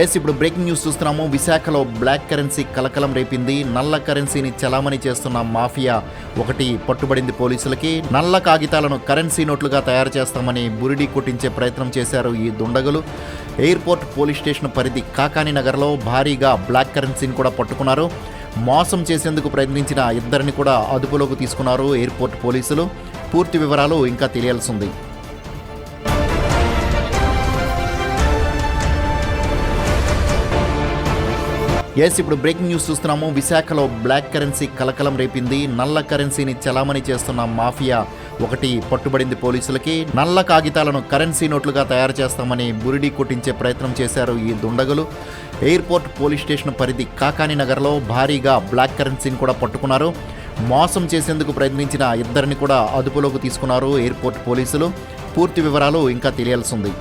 Yes ఇప్పుడు breaking news చూస్తున్నాము. విశాఖలో బ్లాక్ కరెన్సీ కలకలం రేపింది. నల్ల కరెన్సీని చలామణి చేస్తున్న మాఫియా ఒకటి పట్టుబడింది పోలీసులకి. నల్ల కాగితాలను కరెన్సీ నోట్లుగా తయారు చేస్తామని బురిడి కొట్టించే ప్రయత్నం చేశారు ఈ దుండగులు. ఎయిర్పోర్ట్ పోలీస్ స్టేషన్ పరిధి కాకాని నగర్లో భారీగా బ్లాక్ కరెన్సీని కూడా పట్టుకున్నారు. మోసం చేసేందుకు ప్రయత్నించిన ఇద్దరిని కూడా అదుపులోకి తీసుకున్నారు ఎయిర్పోర్ట్ పోలీసులు. పూర్తి వివరాలు ఇంకా తెలియాల్సి ఉంది. ఎస్ ఇప్పుడు బ్రేకింగ్ న్యూస్ చూస్తున్నాము. విశాఖలో బ్లాక్ కరెన్సీ కలకలం రేపింది. నల్ల కరెన్సీని చలామణి చేస్తున్న మాఫియా ఒకటి పట్టుబడింది పోలీసులకి. నల్ల కాగితాలను కరెన్సీ నోట్లుగా తయారు చేస్తామని బురిడి కొట్టించే ప్రయత్నం చేశారు ఈ దుండగులు. ఎయిర్పోర్ట్ పోలీస్ స్టేషన్ పరిధి కాకాని నగర్లో భారీగా బ్లాక్ కరెన్సీని కూడా పట్టుకున్నారు. మోసం చేసేందుకు ప్రయత్నించిన ఇద్దరిని కూడా అదుపులోకి తీసుకున్నారు ఎయిర్పోర్ట్ పోలీసులు. పూర్తి వివరాలు ఇంకా తెలియాల్సి ఉంది.